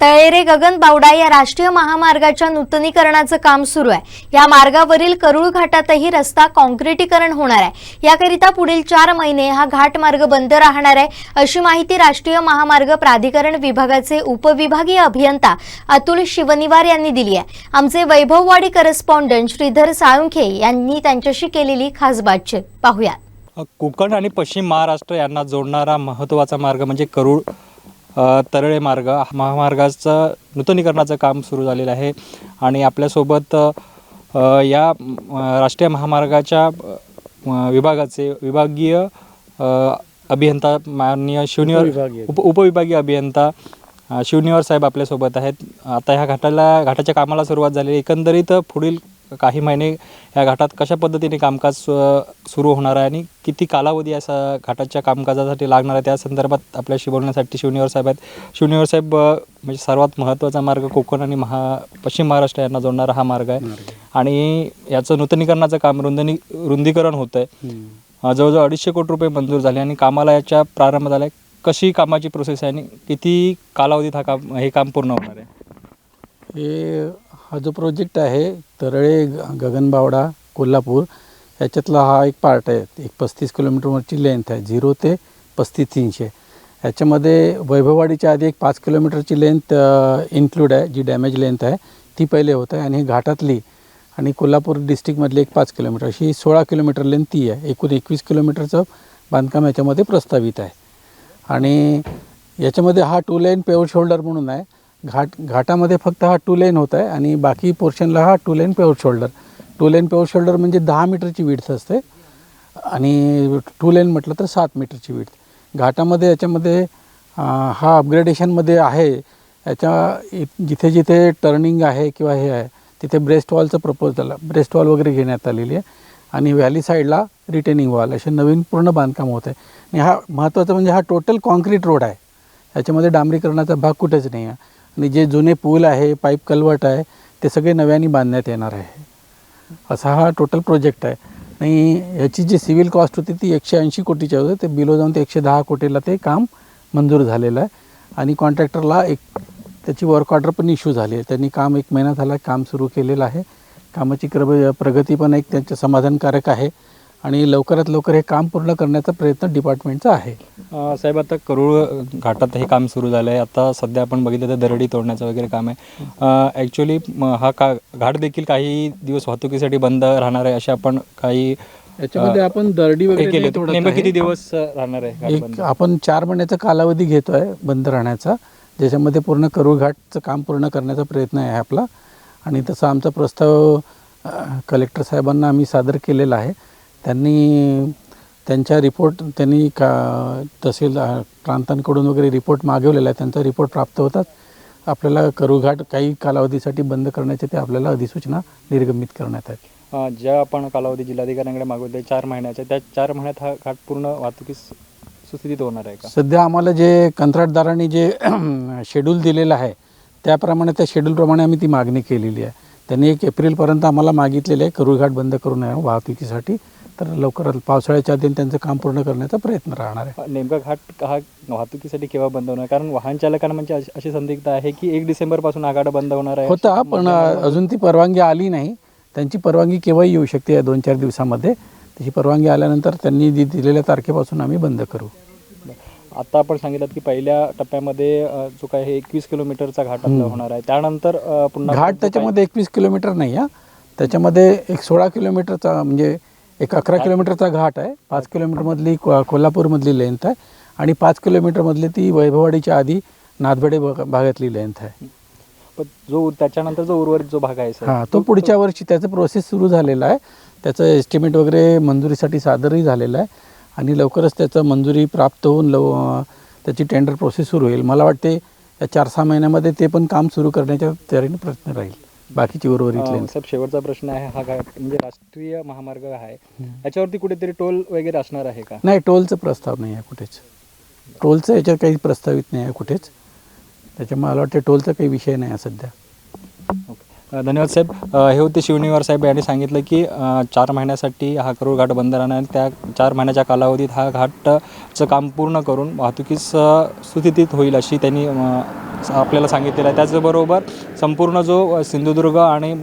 तळेरे गगन बावडा या राष्ट्रीय महामार्गाच्या नूतनीकरणाचं काम सुरू आहे. या मार्गावरील करुळ घाटातही रस्ता काँक्रिटीकरण होणार आहे. याकरिता पुढील चार महिने हा घाट मार्ग बंद राहणार आहे अशी माहिती राष्ट्रीय महामार्ग प्राधिकरण विभागाचे उपविभागीय अभियंता अतुल शिवनिवार यांनी दिली आहे. आमचे वैभववाडी करस्पॉन्डंट श्रीधर साळुंखे यांनी त्यांच्याशी केलेली खास बातचीत. पाहूया कोकण आणि पश्चिम महाराष्ट्र यांना जोडणारा महत्त्वाचा मार्ग म्हणजे करुळ तरळे मार्ग महामार्गाचं नूतनीकरणाचं काम सुरू झालेलं आहे. आणि आपल्यासोबत या राष्ट्रीय महामार्गाच्या विभागाचे विभागीय अभियंता माननीय शिवनिवर उप उपविभागीय अभियंता शिवनिवार साहेब आपल्यासोबत आहेत. आता ह्या घाटाला घाटाच्या कामाला सुरुवात झाली आहे. एकंदरीत पुढील काही महिने या घाटात कशा पद्धतीने कामकाज सुरू होणार आहे आणि किती कालावधी असा घाटाच्या कामकाजासाठी लागणार आहे? त्या संदर्भात आपल्याशी बोलण्यासाठी शिवनिवार साहेब आहेत. शिवनिवार साहेब म्हणजे सर्वात महत्त्वाचा मार्ग कोकण आणि महा पश्चिम महाराष्ट्र यांना जोडणारा हा मार्ग आहे. आणि याचं नूतनीकरणाचं काम रुंदनी रुंदीकरण होतं आहे. जवळजवळ अडीचशे कोटी रुपये मंजूर झाले आणि कामाला याच्या प्रारंभ झाला आहे कशी कामाची प्रोसेस आहे आणि किती कालावधीत हा काम हे काम पूर्ण होणार आहे? हे हा जो प्रोजेक्ट आहे तरळे ग- गगनबावडा कोल्हापूर याच्यातला हा एक पार्ट आहे. एक पस्तीस किलोमीटरवरची लेंथ आहे. झिरो ते पस्तीस तीनशे. याच्यामध्ये वैभववाडीच्या आधी एक पाच किलोमीटरची लेंथ इन्क्लूड आहे जी डॅमेज लेंथ आहे ती पहिले होत आहे. आणि ही घाटातली आणि कोल्हापूर डिस्ट्रिक्टमधली एक पाच किलोमीटर. अशी सोळा किलोमीटर लेंथ ती आहे. एकूण एकवीस किलोमीटरचं बांधकाम याच्यामध्ये प्रस्तावित आहे. आणि याच्यामध्ये हा टू लेन पेवर शोल्डर म्हणून आहे. घाट घाटामध्ये फक्त हा टू लेन होत आहे आणि बाकी पोर्शनला हा two lane paver shoulder. Two lane paver shoulder म्हणजे दहा मीटरची विड्थ असते आणि टू लेन म्हटलं तर सात मीटरची विड्थ. घाटामध्ये याच्यामध्ये हा अपग्रेडेशनमध्ये आहे. याच्या इ- जिथे जिथे टर्निंग आहे किंवा हे आहे तिथे ब्रेस्ट वॉलचं प्रपोज झालं ब्रेस्ट वॉल वगैरे घेण्यात आलेली आहे. आणि व्हॅली साईडला रिटेनिंग वॉल असे नवीन पूर्ण बांधकाम होत आहे. आणि हा महत्त्वाचं म्हणजे हा टोटल कॉन्क्रीट रोड आहे. याच्यामध्ये डांबरीकरणाचा भाग कुठेच नाही आहे. आणि जे जुने पूल आहे पाईप कलवट आहे ते सगळे नव्याने बांधण्यात येणार आहे. असा हा टोटल प्रोजेक्ट आहे. आणि याची जी सिव्हिल कॉस्ट होती ती एकशे ऐंशी कोटीची होती. ते बिलो जाऊन ते एकशे दहा कोटीला ते काम मंजूर झालेलं आहे. आणि कॉन्ट्रॅक्टरला एक त्याची वर्क ऑर्डर पण इश्यू झाली आहे. त्यांनी काम एक महिना झाला काम सुरू केलेलं आहे. कामाची क्र प्रगती पण एक त्यांचं समाधानकारक आहे. आणि लवकरात लवकर हे काम पूर्ण करण्याचा प्रयत्न डिपार्टमेंटचा आहे. अ, साहेब आता करूळ घाटात हे काम सुरू झालं आहे आता सध्या आपण बघितलं तर दरडी तोडण्याचं वगैरे काम आहे. ॲक्च्युली हा का घाट देखील काही दिवस वाहतुकीसाठी बंद राहणार आहे असे आपण काही याच्यामध्ये आपण दरडी हे वगैरे केले नाही तोडत नेमकं आहे. किती दिवस अ, राहणार आहे घाट एक बंद? आपण चार महिन्याचा कालावधी घेतो आहे बंद राहण्याचा. ज्याच्यामध्ये पूर्ण करूळ घाटचं काम पूर्ण करण्याचा प्रयत्न आहे आपला. आणि तसा आमचा प्रस्ताव कलेक्टर साहेबांना आम्ही सादर केलेला आहे. त्यांनी त्यांच्या रिपोर्ट त्यांनी का तहसील प्रांतांकडून वगैरे रिपोर्ट मागवलेला आहे. त्यांचा रिपोर्ट प्राप्त होतात आपल्याला करूळ घाट काही कालावधीसाठी बंद करण्याचे ते आपल्याला अधिसूचना निर्गमित करण्यात आहेत अ, ज्या आपण कालावधी जिल्हाधिकाऱ्यांकडे मागवते चार महिन्याच्या त्या चार महिन्यात हा घाट पूर्ण वाहतुकीस सुस्थितीत होणार आहे का? सध्या आम्हाला जे कंत्राटदारांनी जे शेड्यूल दिलेलं आहे त्याप्रमाणे त्या शेड्यूलप्रमाणे आम्ही ती मागणी केलेली आहे. त्यांनी एक एप्रिलपर्यंत आम्हाला मागितलेलं आहे करूळघाट बंद करू नये वाहतुकीसाठी. तर लवकरात पावसाळ्याच्या आधी त्यांचं काम पूर्ण करण्याचा प्रयत्न राहणार आहे. नेमका घाट हा वाहतुकीसाठी केव्हा बंद होणार? कारण वाहन चालकांना म्हणजे अशी- संदिग्ध आहे की एक डिसेंबरपासून हा घाट बंद होणार आहे. होता पण अजून ती परवानगी आली नाही. त्यांची परवानगी केव्हाही येऊ शकते या दोन चार दिवसामध्ये. त्याची परवानगी आल्यानंतर त्यांनी दिलेल्या तारखेपासून आम्ही बंद करू. आता आपण सांगितलं की पहिल्या टप्प्यामध्ये अ, जो काय हे एकवीस किलोमीटरचा घाट आपला होणार आहे. त्यानंतर अ, पुन्हा घाट त्याच्यामध्ये एकवीस किलोमीटर नाही आहे त्याच्यामध्ये एक सोळा किलोमीटरचा म्हणजे एक अकरा किलोमीटरचा घाट आहे. पाच किलोमीटरमधली को कोल्हापूरमधली लेंथ आहे आणि पाच किलोमीटरमधली ती वैभववाडीच्या आधी नाथबडे भाग- भागातली लेंथ आहे. पण जो त्याच्यानंतर जो उर्वरित जो भाग आहे सर? हां तो पुढच्या वर्षी त्याचं प्रोसेस सुरू झालेला आहे. त्याचं एस्टिमेट वगैरे मंजुरीसाठी सादरही झालेलं आहे. आणि लवकरच त्याचं मंजुरी प्राप्त होऊन लव त्याची टेंडर प्रोसेस सुरू होईल. मला वाटते या चार सहा महिन्यामध्ये ते पण काम सुरू करण्याच्या तयारीने प्रयत्न राहील. बाकीची उर्वरित साहेब शेवटचा प्रश्न आहे हा घाट म्हणजे राष्ट्रीय महामार्ग आहे. याच्यावरती कुठेतरी टोल वगैरे असणार आहे का? नाही टोलचं प्रस्ताव नाही आहे कुठेच. टोलचं याच्यात काही प्रस्तावित नाही आहे कुठेच. त्याच्यामुळे मला वाटते टोलचा काही विषय नाही आहे सध्या. ओके. धन्यवाद साहेब. हे होते शिवनिवार साहेब. यांनी सांगितलं की चार महिन्यासाठी हा करूळ घाट बंद राहणार आणि त्या चार महिन्याच्या कालावधीत हा घाटचं काम पूर्ण करून वाहतुकीस सुस्थितीत होईल अशी त्यांनी आपल्याला सांगितलेलं आहे. त्याचबरोबर संपूर्ण जो सिंधुदुर्ग आणि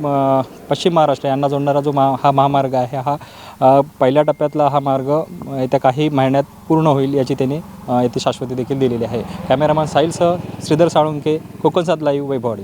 पश्चिम महाराष्ट्र यांना जोडणारा जो महा हा महामार्ग आहे हा पहिल्या टप्प्यातला हा मार्ग येत्या काही महिन्यात पूर्ण होईल याची त्यांनी येथे शाश्वती देखील दिलेली आहे. कॅमेरामॅन साहिलसह श्रीधर साळुंके कोकणसात लाईव्ह वैभववाडी.